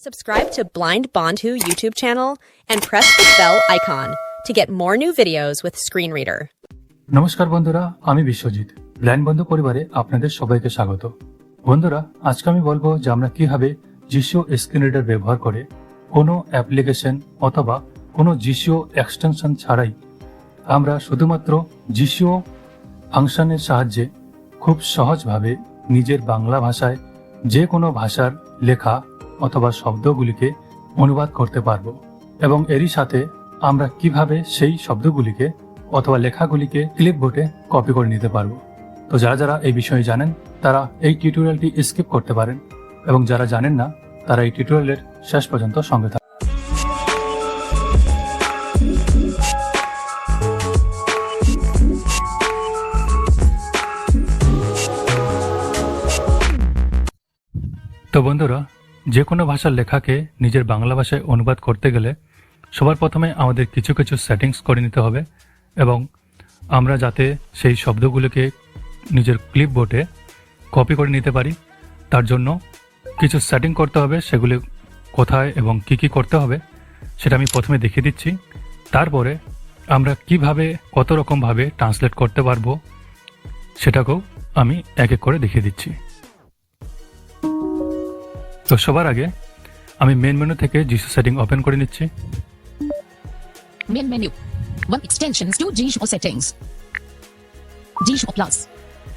Subscribe to Blind Bondhu YouTube channel and press the bell icon to get more new videos with Screen Reader. নমস্কার বন্ধুরা, আমি Biswajit blend বন্ধু পরিবারে আপনাদের সবাইকে স্বাগত বন্ধুরা, আজকে আমি বলব যে আমরা কীভাবে জিসিও স্ক্রিন রিডার ব্যবহার করে কোনো অ্যাপ্লিকেশন অথবা কোনো জিসিও এক্সটেনশন ছাড়াই আমরা শুধুমাত্র জিসিও ফাংশনের সাহায্যে খুব সহজভাবে নিজের বাংলা ভাষায় যে কোনো ভাষার লেখা অথবা শব্দগুলিকে অনুবাদ করতে পারব এবং এরই সাথে আমরা কীভাবে সেই শব্দগুলিকে অথবা লেখাগুলিকে ক্লিপবোর্ডে কপি করে নিতে পারব। তো যারা যারা এই বিষয়ে জানেন, তারা এই টিউটোরিয়ালটি স্কিপ করতে পারেন এবং যারা জানেন না, তারা এই টিউটোরিয়ালের শেষ পর্যন্ত সঙ্গে থাকুন। তো বন্ধুরা যে কোনো ভাষার লেখাকে নিজের বাংলা ভাষায় অনুবাদ করতে গেলে সবার প্রথমে আমাদের কিছু কিছু সেটিংস করে নিতে হবে এবং আমরা যাতে সেই শব্দগুলোকে নিজের ক্লিপবোর্ডে কপি করে নিতে পারি। তার জন্য কিছু সেটিং করতে হবে, সেগুলি কোথায় এবং কি কি করতে হবে সেটা আমি প্রথমে দেখিয়ে দিচ্ছি। তারপরে আমরা কীভাবে কত রকমভাবে ট্রান্সলেট করতে পারব সেটাকেও আমি এক এক করে দেখিয়ে দিচ্ছি। তো সবার আগে আমি মেন মেনু থেকে জিসু সেটিং ওপেন করে নিচ্ছি Main menu. One extensions to Gshmo settings. Gshmo Plus.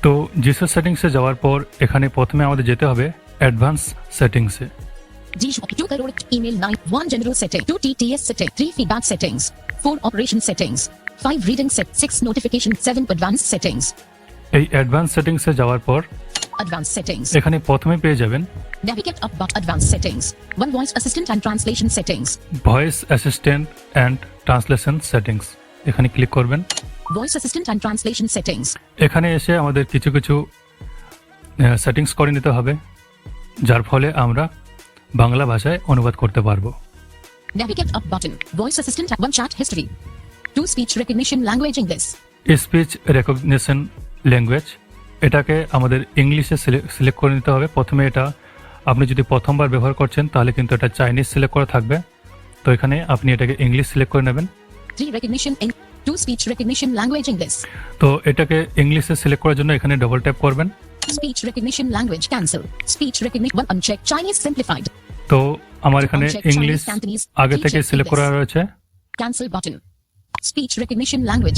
তো জিসু সেটিংসে যাওয়ার পর এখানে প্রথমে আমাদের যেতে হবে অ্যাডভান্স সেটিংসে Gshmo 2 correct email 9. 1 general setting. 2 TTS setting. 3 feedback settings. 4 operation settings. 5 reading set. 6 notification. 7 advanced settings. এই অ্যাডভান্স সেটিংস এ যাওয়ার পর অ্যাডভান্স সেটিংস এখানে প্রথমে পেয়ে যাবেন navigate up but advance settings one voice assistant and translation settings voice assistant and translation settings এখানে click করবেন। Voice assistant and translation settings এখানে এসে আমাদের কিছু কিছু সেটিংস করে নিতে হবে যার ফলে আমরা বাংলা ভাষায় অনুবাদ করতে পারব। Navigate up button voice assistant one chat history two speech recognition language English speech recognition language এটাকে আমাদের ইংলিশে সিলেক্ট করে নিতে হবে। প্রথমে এটা আপনি যদি প্রথমবার ব্যবহার করছেন তাহলে কিন্তু এটা চাইনিজ সিলেক্ট করা থাকবে। তো এখানে আপনি এটাকে ইংলিশ সিলেক্ট করে নেবেন। টু ল্যাঙ্গুয়েজ ইংলিশ তো এটাকে ইংলিশে সিলেক্ট করার জন্য এখানে ডবল ট্যাপ করবেন। Speech language cancel speech recognition one uncheck তো আমার এখানে ইংলিশ আগে থেকে সিলেক্ট করা রয়েছে। ক্যান্সেল বাটন স্পিচ ল্যাঙ্গুয়েজ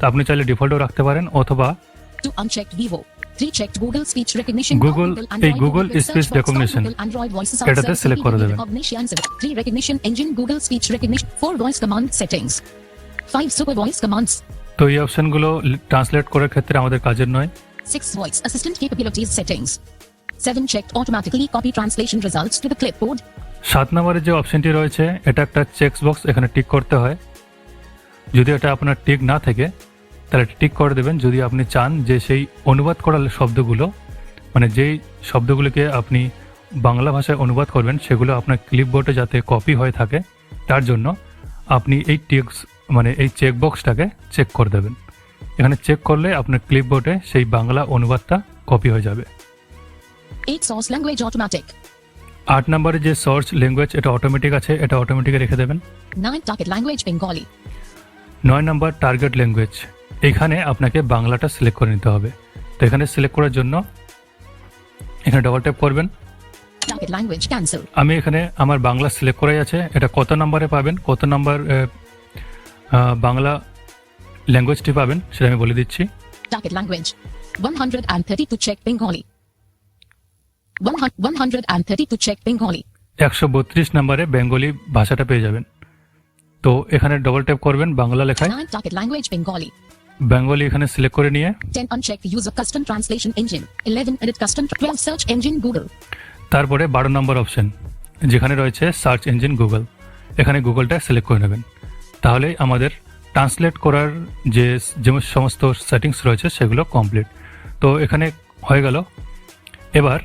তো আপনি চাইলে ডিফল্টও রাখতে পারেন অথবা ট্রান্সলেট করার ক্ষেত্রে আমাদের কাজের নয় Six voice assistant capabilities settings. Automatically copy translation results to the clipboard. যে অপশনটি রয়েছে এটা একটা চেক বক্স এখানে টিক করতে হয় যদি এটা আপনার টিক না থাকে তাহলে টিক করে দেবেন। যদি আপনি চান যে সেই অনুবাদ করা শব্দগুলো মানে যেই শব্দগুলোকে আপনি বাংলা ভাষায় অনুবাদ করবেন সেগুলো আপনার ক্লিপবোর্ডে যাতে কপি হয়ে থাকে তার জন্য আপনি এই টিক্স মানে এই চেক বক্সটাকে চেক করে দেবেন। এখানে চেক করলে আপনার ক্লিপবোর্ডে সেই বাংলা অনুবাদটা কপি হয়ে যাবে। আট নম্বরে যে সার্চ ল্যাঙ্গুয়েজ এটা অটোমেটিক আছে এটা অটোমেটিকে রেখে দেবেন. নয় নম্বর টার্গেট ল্যাঙ্গুয়েজ এখানে আপনাকে বাংলাটা সিলেক্ট করে নিতে হবে তো এখানে সিলেক্ট করার জন্য এখানে ডবল ট্যাপ করবেন. আমি এখানে আমার বাংলা সিলেক্ট করাই আছে এটা কত নম্বরে পাবেন কত নম্বর বাংলা ল্যাঙ্গুয়েজটি পাবেন সেটা আমি বলে দিচ্ছি Target language. 132 check Bengali. 132 check Bengali. একশো বত্রিশ নম্বরে বেঙ্গলি ভাষাটা পেয়ে যাবেন তো এখানে ডবল ট্যাপ করবেন বাংলা লেখায়। Target language বেঙ্গলি এখানে সিলেক্ট করে নিয়ে। 10 uncheck the use of custom translation engine. 11 edit custom 12 search engine Google. তারপরে বারো নম্বর অপশন যেখানে রয়েছে সার্চ ইঞ্জিন গুগল এখানে গুগলটা সিলেক্ট করে নেবেন। তাহলে আমাদের ট্রান্সলেট করার যে যে সমস্ত সেটিংস রয়েছে সেগুলো কমপ্লিট তো এখানে হয়ে গেল। এবার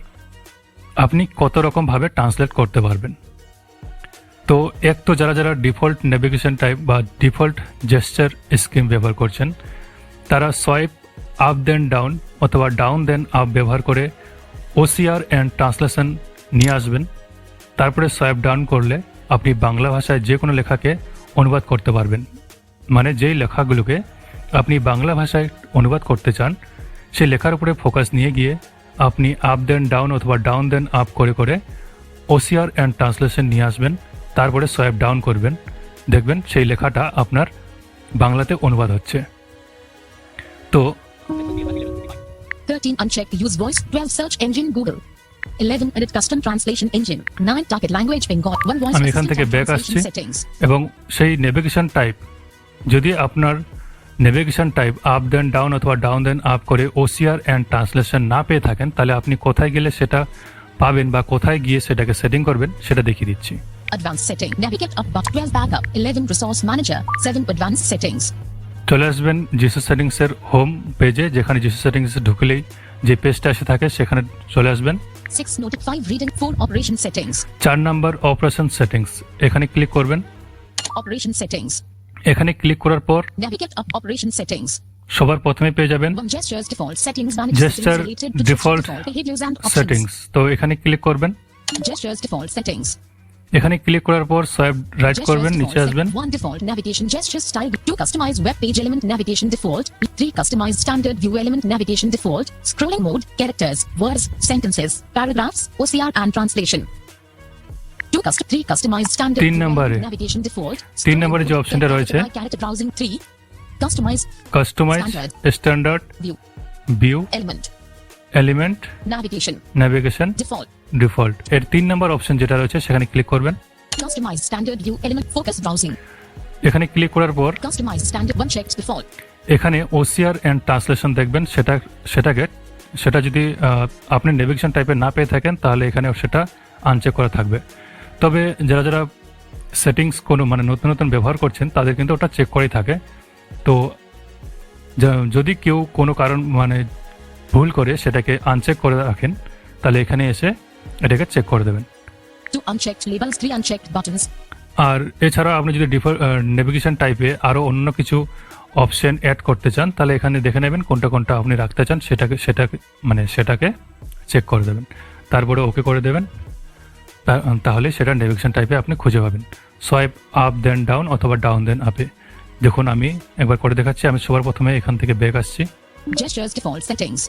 আপনি কত রকমভাবে ট্রান্সলেট করতে পারবেন? তো এক তো যারা যারা ডিফল্ট নেভিগেশন টাইপ বা ডিফল্ট জেস্টার স্কিম ব্যবহার করছেন, তারা সোয়াইপ আপ দেন ডাউন অথবা ডাউন দেন আপ ব্যবহার করে ওসিআর অ্যান্ড ট্রান্সলেশন নিয়ে আসবেন। তারপরে সোয়াইপ ডাউন করলে আপনি বাংলা ভাষায় যে কোনো লেখাকে অনুবাদ করতে পারবেন। মানে যেই লেখাগুলোকে আপনি বাংলা ভাষায় অনুবাদ করতে চান সেই লেখার উপরে ফোকাস নিয়ে গিয়ে আপনি আপ দেন ডাউন অথবা ডাউন দেন আপ করে করে ওসিআর অ্যান্ড ট্রান্সলেশন নিয়ে আসবেন। তারপরে সোয়াইপ ডাউন করবেন। দেখবেন সেই লেখাটা আপনার বাংলাতে অনুবাদ হচ্ছে। তো 13 uncheck use voice 12 search engine Google. 11 edit custom translation engine. 9 target language Bengal. 1 voice আমি এখান থেকে translation আসছি। এবং সেই নেভিগেশন টাইপ যদি আপনার navigation type up then down অথবা ডাউন দেন আপ করে ওসিআর অ্যান্ড ট্রান্সলেশন না পেয়ে থাকেন তাহলে আপনি কোথায় গেলে সেটা পাবেন বা কোথায় গিয়ে সেটাকে সেটিং করবেন সেটা দেখিয়ে দিচ্ছি। Advanced setting navigate up but 12 backup 11 resource manager 7 advanced settings চলে আসবেন জিসু সেটিংসের হোম পেজে যেখানে জিসু সেটিংস ঢুকলেই যে পেজটা এসে থাকে সেখানে চলে আসবেন 6 noted 5 reading 4 operation settings চার নাম্বার অপারেশন সেটিংস এখানে ক্লিক করবেন operation settings এখানে ক্লিক করার পর navigate up operation settings সবার প্রথমে পেয়ে যাবেন default and সেটিংস তো এখানে ক্লিক করবেন gestures default settings এখানে ক্লিক করার পর সোয়াইপ রাইট করবেন নিচে আসবেন style. Two customized web page element navigation default. Three customized standard view element navigation default. Scrolling mode, characters, words, sentences, paragraphs, OCR and translation. Two three customized standard তিন নম্বরে- তিন নম্বরে যে অপশনটা রয়েছে customize. Standard view element element navigation navigation default. Default এর তিন নম্বর option যেটা রয়েছে সেখানে ক্লিক করবেন Customized standard view element focus browsing. এখানে ক্লিক করার পর Customized standard one checked default. এখানে ওসিআর অ্যান্ড ট্রান্সলেশন দেখবেন সেটা সেটাকে সেটা যদি আপনি নেভিগেশন টাইপের না পেয়ে থাকেন তাহলে এখানে সেটা আনচেক করা থাকবে তবে যারা যারা সেটিংস কোনো মানে নতুন নতুন ব্যবহার করছেন তাদের কিন্তু ওটা চেক করেই থাকে তো যদি কেউ কোনো কারণ মানে ভুল করে সেটাকে আনচেক করে রাখেন তাহলে এখানে এসে এটাকে চেক করে দেবেন. আর এছাড়া আপনি যদি নেভিগেশন টাইপে আরও অন্য কিছু অপশন অ্যাড করতে চান তাহলে এখানে দেখে নেবেন কোনটা কোনটা আপনি রাখতে চান সেটাকে সেটাকে মানে সেটাকে চেক করে দেবেন। তারপরে ওকে করে দেবেন। তাহলে সেটা নেভিগেশন টাইপে আপনি খুঁজে পাবেন। সোয়াইপ আপ দেন ডাউন অথবা ডাউন দেন আপে দেখুন আমি একবার করে দেখাচ্ছি আমি সবার প্রথমে এখান থেকে ব্যাক আসছি। Gestures default settings.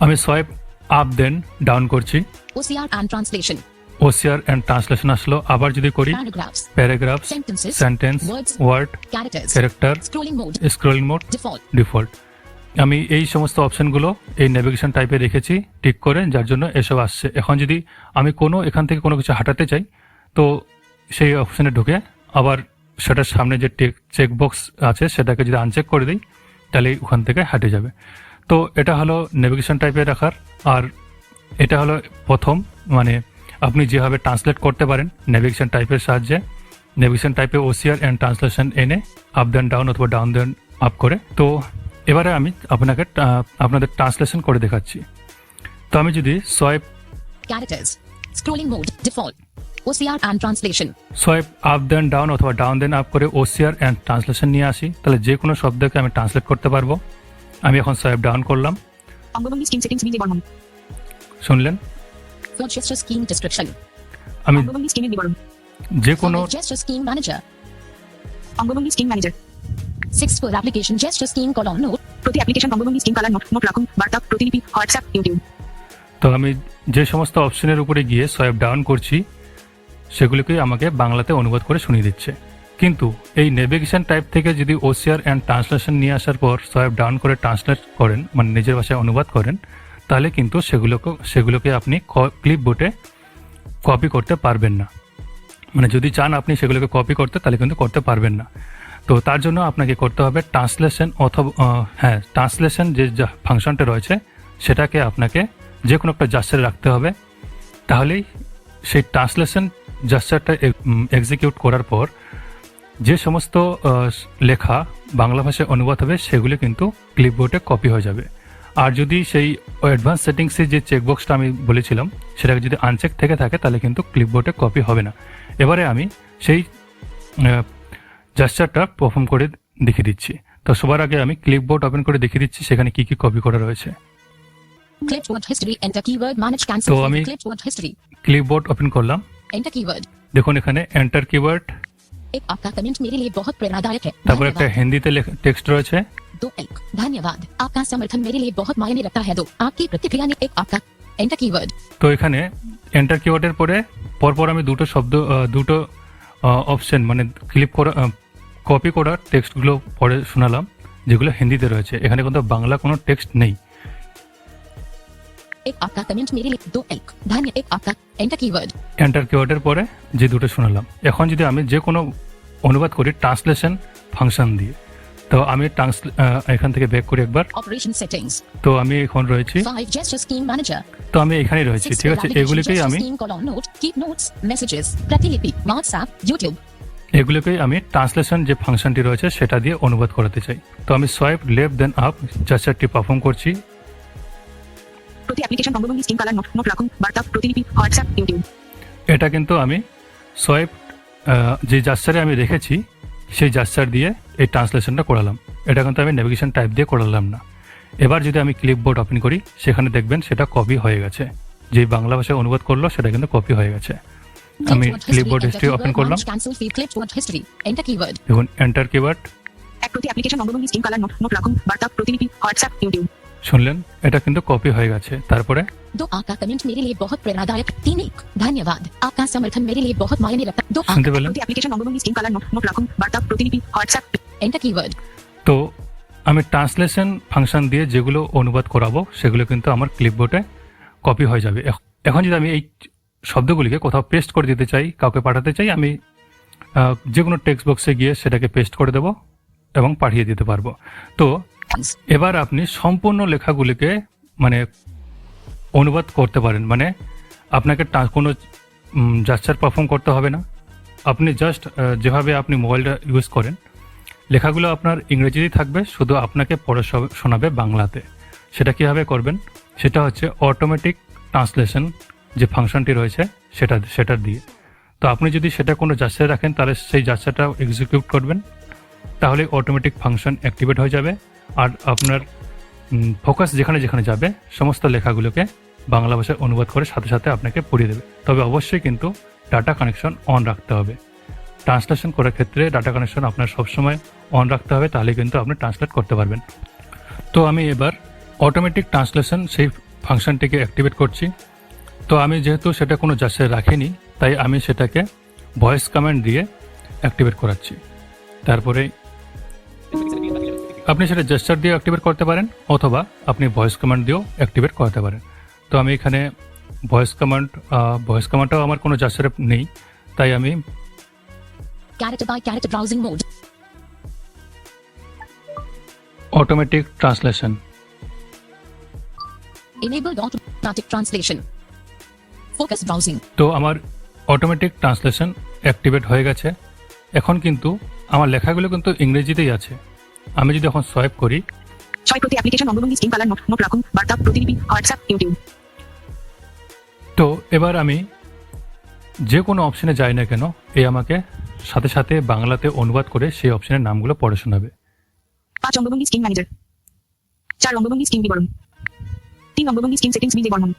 আমি সোয়াইপ আপ দেন ডাউন করছি OCR and translation. OCR and translation আসলো আবার যদি করি Paragraphs. Paragraph Sentences. Sentence Words. Word Characters. Character Scrolling mode. Scrolling mode Default. Default আমি এই সমস্ত অপশনগুলো এই নেভিগেশন টাইপে রেখেছি টিক করে যার জন্য এসব আসছে এখন যদি আমি কোনো এখান থেকে কোনো কিছু হাঁটাতে চাই তো সেই অপশনে ঢুকে আবার সেটার সামনে যে চেক বক্স আছে সেটাকে যদি আনচেক করে দিই তাহলে ওখান থেকে হাঁটে যাবে তো এটা হলো নেভিগেশন টাইপে রাখার আর এটা হলো প্রথম মানে আপনি যেভাবে ট্রান্সলেট করতে পারেন নেভিগেশন টাইপের সাহায্যে নেভিগেশন টাইপে ওসিআর অ্যান্ড ট্রান্সলেশন এনে আপ দেন ডাউন অথবা ডাউন দেন আপ করে তো এবারে আমি আপনাকে আপনাদের ট্রান্সলেশন করে দেখাচ্ছি তো আমি যদি swipe Characters. Scrolling mode. Default. OCR and translation. Swipe up then down অথবা ডাউন দেন আপ করে ওসিআর অ্যান্ড ট্রান্সলেশন নিয়ে আসি তাহলে যে কোনো শব্দকে আমি ট্রান্সলেট করতে পারব আমি এখন সোয়াইপ ডাউন করলাম অঙ্গভঙ্গি স্কিম সেটিংস বিলি বর্ণন শুনলেন Third gesture scheme description. আমি অঙ্গভঙ্গি স্কিমের বিবরণ যে কোনো gesture scheme manager. অঙ্গভঙ্গি scheme manager Six for application gesture scheme column note. প্রতি অ্যাপ্লিকেশন অঙ্গভঙ্গি স্কিম কালার নোট নোট রাখুন বার্তা প্রতিলিপি হোয়াটসঅ্যাপ ইউটিউব তো আমি যে সমস্ত অপশনের উপরে গিয়ে সোয়াইপ ডাউন করছি সেগুলোকে আমাকে বাংলাতে অনুবাদ করে শুনিয়ে দিচ্ছে। কিন্তু এই নেভিগেশন টাইপ থেকে যদি ওসিআর অ্যান্ড ট্রান্সলেশন নিয়ে আসার পর সোয়াইপ ডাউন করে ট্রান্সলেট করেন মানে নিজের ভাষায় অনুবাদ করেন, তাহলে কিন্তু সেগুলোকে সেগুলোকে আপনি ক্লিপ বোর্ডে কপি করতে পারবেন না। মানে যদি চান আপনি সেগুলোকে কপি করতে, তাহলে কিন্তু করতে পারবেন না। তো তার জন্য আপনাকে করতে হবে ট্রান্সলেশন অথবা হ্যাঁ ট্রান্সলেশন যে ফাংশনটা রয়েছে, সেটাকে আপনাকে যে কোনো একটা জাস্টারে রাখতে হবে। তাহলেই সেই ট্রান্সলেশন জাস্টারটা এক্সিকিউট করার পর যে সমস্ত লেখা বাংলা ভাষায় অনুবাদ হবে সেগুলো কিন্তু ক্লিপবোর্ডে কপি হয়ে যাবে। আর যদি সেই অ্যাডভান্স সেটিংসে যে চেকবক্সটা আমি বলেছিলাম সেটা যদি আনচেক থেকে থাকে তাহলে কিন্তু ক্লিপবোর্ডে কপি হবে না। এবারে আমি সেই জাস্টারটা পারফর্ম করে দেখিয়ে দিচ্ছি। তো সবার আগে আমি ক্লিপবোর্ড ওপেন করে দেখিয়ে দিচ্ছি সেখানে কি কি কপি করা রয়েছে. তো আমি-. ক্লিপবোর্ড ওপেন করলাম। Enter keyword. দেখুন এখানে এন্টার কিওয়ার্ড एक आपका कमेंट मेरे लिए बहुत प्रेरणादायक है তারপর একটা धन्यवाद। হিন্দিতে টেক্সট রয়েছে दो एल्क धन्यवाद आपका समर्थन मेरे लिए बहुत मायने रखता है दो आपकी प्रतिक्रिया ने एक आपका एंटर कीवर्ड তো এখানে এন্টার কিওয়ার্ডের পরে পরপর আমি দুটো শব্দ আহ, দুটো অপশন মানে ক্লিপ করা কপি করা টেক্সটগুলো পড়ে শোনালাম যেগুলো হিন্দিতে রয়েছে এখানে কিন্তু বাংলা কোনো টেক্সট নেই एक आपका कमेंट मेरे लिए दो एल्क धन्य एक आपका एंटर कीवर्ड এন্টার কিওয়ার্ডের পরে যে দুটো শোনালাম এখন যদি আমি যে কোনো অনুবাদ করি ট্রান্সলেশন ফাংশন দিয়ে তো আমি ট্রান্স এখান থেকে ব্যাক করি একবার ऑपरेशन सेटिंग्स তো আমি এখন রয়েছি फाइव gesture scheme manager তো আমি এখানেই রয়েছি six ঠিক আছে application এগুলিকেই gesture আমি scheme column note keep notes messages प्रतिलिपि WhatsApp YouTube এগুলোকেই আমি ট্রান্সলেশন যে ফাংশনটি রয়েছে সেটা দিয়ে অনুবাদ করাতে চাই তো আমি সোয়াইপ লেফট দেন আপ জাস্টারটি পারফর্ম করছি প্রতি অ্যাপ্লিকেশন বঙ্গভঙ্গি স্কিম কালার নোট নোট রাখুন বার্তা প্রতিলিপি হোয়াটসঅ্যাপ ইউটিউব এটা কিন্তু আমি সোয়াইপ যে জাস্টারে আমি রেখেছি সেই জাস্টার দিয়ে এই ট্রান্সলেশনটা করালাম। এটা কিন্তু আমি নেভিগেশন টাইপ দিয়ে করালাম না। এবার যদি আমি ক্লিপবোর্ড ওপেন করি সেখানে দেখবেন সেটা কপি হয়ে গেছে। যে বাংলা ভাষায় অনুবাদ করল সেটা কিন্তু কপি হয়ে গেছে। আমি ক্লিপবোর্ড হিস্ট্রি ওপেন করলাম। দেখুন এন্টার কিওয়ার্ড এক প্রতি অ্যাপ্লিকেশন বঙ্গভঙ্গি স্কিম কালার নোট নোট রাখুন বার্তা প্রতিলিপি হোয়াটসঅ্যাপ ইউটিউব শুনলেন এটা কিন্তু কপি হয়ে গেছে তারপরে दो आपका कमेंट मेरे लिए बहुत प्रेरणादायक तीन एक धन्यवाद आपका समर्थन मेरे लिए बहुत मायने रखता दो শুনতে পেলেন প্রতি অ্যাপ্লিকেশন বঙ্গভঙ্গি স্কিম কালার নোট নোট রাখুন বার্তা প্রতিলিপি হোয়াটসঅ্যাপ एंटर कीवर्ड তো আমি ট্রান্সলেশন ফাংশন দিয়ে যেগুলো অনুবাদ করাবো সেগুলো কিন্তু আমার ক্লিপবোর্ডে কপি হয়ে যাবে এখ- এখন যদি আমি এই শব্দগুলিকে কোথাও পেস্ট করে দিতে চাই কাউকে পাঠাতে চাই আমি আহ, যে কোনো টেক্সট বক্সে গিয়ে সেটাকে পেস্ট করে দেবো এবং পাঠিয়ে দিতে পারবো তো এবার আপনি সম্পূর্ণ লেখাগুলিকে মানে অনুবাদ করতে পারেন। মানে আপনাকে কোনো জাস্টার পারফর্ম করতে হবে না। আপনি জাস্ট যেভাবে আপনি মোবাইলটা ইউজ করেন, লেখাগুলো আপনার ইংরেজিতেই থাকবে, শুধু আপনাকে পড়ে শোনাবে বাংলাতে। সেটা কীভাবে করবেন? সেটা হচ্ছে অটোমেটিক ট্রান্সলেশন যে ফাংশনটি রয়েছে, সেটা সেটা দিয়ে। তো আপনি যদি সেটা কোনো জাস্টারে রাখেন, তাহলে সেই জাস্টারটা এক্সিকিউট করবেন। তাহলে অটোমেটিক ফাংশন অ্যাক্টিভেট হয়ে যাবে। আর আপনার ফোকাস যেখানে যেখানে যাবে, সমস্ত লেখাগুলোকে বাংলা ভাষায় অনুবাদ করে সাথে সাথে আপনাকে পড়িয়ে দেবে। তবে অবশ্যই কিন্তু ডাটা কানেকশন অন রাখতে হবে। ট্রান্সলেশন করার ক্ষেত্রে ডাটা কানেকশন আপনার সবসময় অন রাখতে হবে, তাহলে কিন্তু আপনি ট্রান্সলেট করতে পারবেন। তো আমি এবার অটোমেটিক ট্রান্সলেশন সেই ফাংশনটিকে অ্যাক্টিভেট করছি। তো আমি যেহেতু সেটা কোনো জাসে রাখিনি, তাই আমি সেটাকে ভয়েস কমান্ড দিয়ে অ্যাক্টিভেট করাচ্ছি। তারপরে আপনি সেটা জেস্টার দিয়ে অ্যাক্টিভেট করতে পারেন অথবা আপনি ভয়েস কমান্ড দিয়েও অ্যাক্টিভেট করতে পারেন। তো আমি এখানে ভয়েস কমান্ড ভয়েস কমান্ডটাও আমার কোনো জাস্টারে নেই তাই আমি automatic translation enabled automatic translation focus browsing. তো আমার অটোমেটিক ট্রান্সলেশন অ্যাক্টিভেট হয়ে গেছে। এখন কিন্তু আমার লেখাগুলো কিন্তু ইংরেজিতেই আছে। আমি যদি এখন সোয়াইপ করি ছয় প্রতি অ্যাপ্লিকেশন বঙ্গভঙ্গি স্কিম কালার নোট নোট রাখুন বার্তা প্রতিলিপি হোয়াটসঅ্যাপ ইউটিউব তো এবার আমি যে কোনো অপশনে যাই না কেন এই আমাকে সাথে সাথে বাংলাতে অনুবাদ করে সেই অপশনের নামগুলো পড়ে শোনাবে। পাঁচ অঙ্গভঙ্গি স্কিম ম্যানেজার চার অঙ্গভঙ্গি স্কিম বিবরণ। তিন অঙ্গভঙ্গি স্কিম সেটিংস বিজে বর্ণন।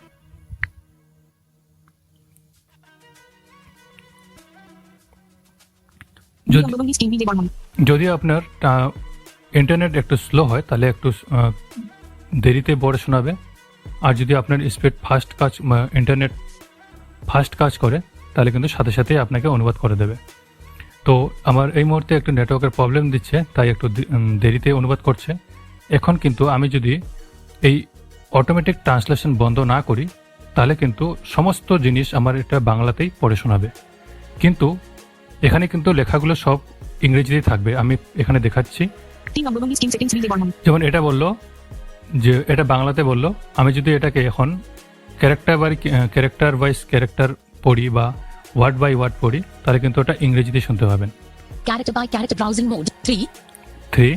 যদি অঙ্গভঙ্গি আপনার ইন্টারনেট একটু স্লো হয়, তাহলে একটু দেরিতে পড়ে শোনাবে। আর যদি আপনার স্পিড ফাস্ট কাজ ইন্টারনেট ফাস্ট কাজ করে, তাহলে কিন্তু সাথে সাথে আপনাকে অনুবাদ করে দেবে। তো আমার এই মুহূর্তে একটু নেটওয়ার্কের প্রবলেম দিচ্ছে, তাই একটু দেরিতে অনুবাদ করছে। এখন কিন্তু আমি যদি এই অটোমেটিক ট্রান্সলেশন বন্ধ না করি, তাহলে কিন্তু সমস্ত জিনিস আমার এটা বাংলাতেই পড়ে শোনাবে। কিন্তু এখানে কিন্তু লেখাগুলো সব ইংরেজিতেই থাকবে। আমি এখানে দেখাচ্ছি। তিন অঙ্গভঙ্গি স্কিম সেটিংস বিজে বর্ণন যেমন এটা বলল যে এটা বাংলাতে বলল আমি যদি এটাকে এখন character by character wise character পড়ি বা ওয়ার্ড বাই ওয়ার্ড পড়ি তাহলে কিন্তু ওটা ইংরেজিতে শুনতে পাবেন Character by character browsing mode. 3. Three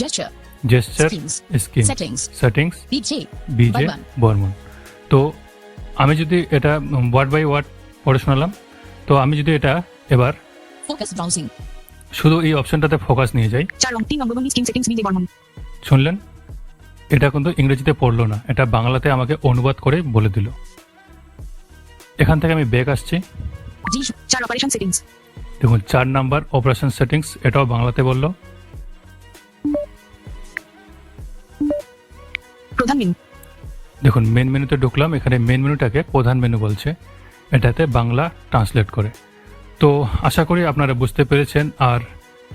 Gesture. Gesture Schemes. Scheme Settings. Settings BJ. বিজে বর্মন তো আমি যদি এটা ওয়ার্ড বাই ওয়ার্ড পড়ে শোনালাম তো আমি যদি এটা এবার Focus browsing. শুধু এই অপশনটাতে ফোকাস নিয়ে যাই। চার রং তিন অঙ্গভঙ্গি স্কিম সেটিংস বিজে বর্মন শুনলেন? এটা কিন্তু ইংরেজিতে পড়ল না এটা বাংলাতে আমাকে অনুবাদ করে বলে দিল। এখান থেকে আমি ব্যাক আসছি। জি চার অপারেশন সেটিংস দেখুন চার নাম্বার অপারেশন সেটিংস এটাও বাংলাতে বলল। প্রধান মেনু দেখুন মেন মেনুতে ঢুকলাম এখানে মেন মেনুটাকে প্রধান মেনু বলছে। এটাতে বাংলা ট্রান্সলেট করে। তো আশা করি আপনারা বুঝতে পেরেছেন, আর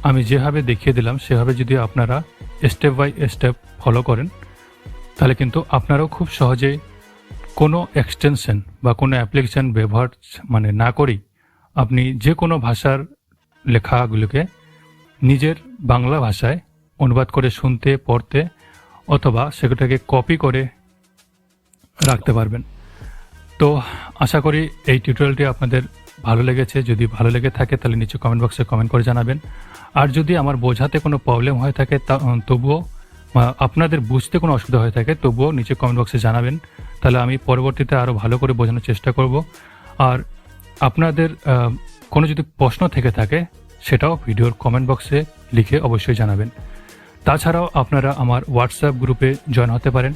আমি যেভাবে দেখিয়ে দিলাম, সেভাবে যদি আপনারা স্টেপ বাই স্টেপ ফলো করেন, তাহলে কিন্তু আপনারাও খুব সহজেই কোনো এক্সটেনশন বা কোনো অ্যাপ্লিকেশন ব্যবহার মানে না করেই আপনি যে কোনো ভাষার লেখাগুলোকে নিজের বাংলা ভাষায় অনুবাদ করে শুনতে, পড়তে অথবা সেগুলোকে কপি করে রাখতে পারবেন। তো আশা করি এই টিউটোরিয়ালটি আপনাদের ভালো লেগেছে, যদি ভালো লেগে থাকে তাহলে নিচে কমেন্ট বক্সে কমেন্ট করে জানাবেন। আর যদি আমার বোঝাতে কোনো প্রবলেম হয়ে থাকে তা তবুও আপনাদের বুঝতে কোনো অসুবিধা হয়ে থাকে, তবুও নিচে কমেন্ট বক্সে জানাবেন। তাহলে আমি পরবর্তীতে আরও ভালো করে বোঝানোর চেষ্টা করব। আর আপনাদের কোনো যদি প্রশ্ন থেকে থাকে, সেটাও ভিডিওর কমেন্ট বক্সে লিখে অবশ্যই জানাবেন। তাছাড়াও আপনারা আমার হোয়াটসঅ্যাপ গ্রুপে জয়েন হতে পারেন।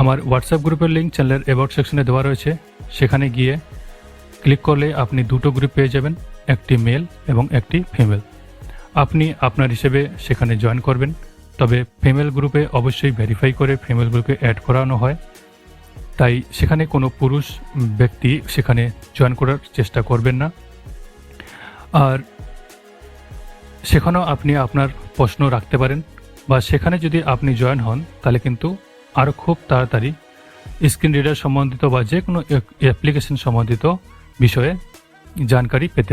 আমার হোয়াটসঅ্যাপ গ্রুপের লিঙ্ক চ্যানেলের অ্যাবাউট সেকশনে দেওয়া রয়েছে। সেখানে গিয়ে ক্লিক করলে আপনি দুটো গ্রুপ পেয়ে যাবেন, একটি মেল এবং একটি ফিমেল। আপনি আপনার হিসেবে সেখানে জয়েন করবেন, তবে ফিমেল গ্রুপে অবশ্যই ভেরিফাই করে ফিমেল গ্রুপে অ্যাড করানো হয়। তাই সেখানে কোনো পুরুষ ব্যক্তি সেখানে জয়েন করার চেষ্টা করবেন না। আর সেখানেও আপনি আপনার প্রশ্ন রাখতে পারেন বা সেখানে যদি আপনি জয়েন হন, তাহলে কিন্তু আরও খুব তাড়াতাড়ি স্ক্রিন রিডার সম্বন্ধিত বা যে কোনো অ্যাপ্লিকেশন সম্বন্ধিত বিষয়ে জানকারি পেতে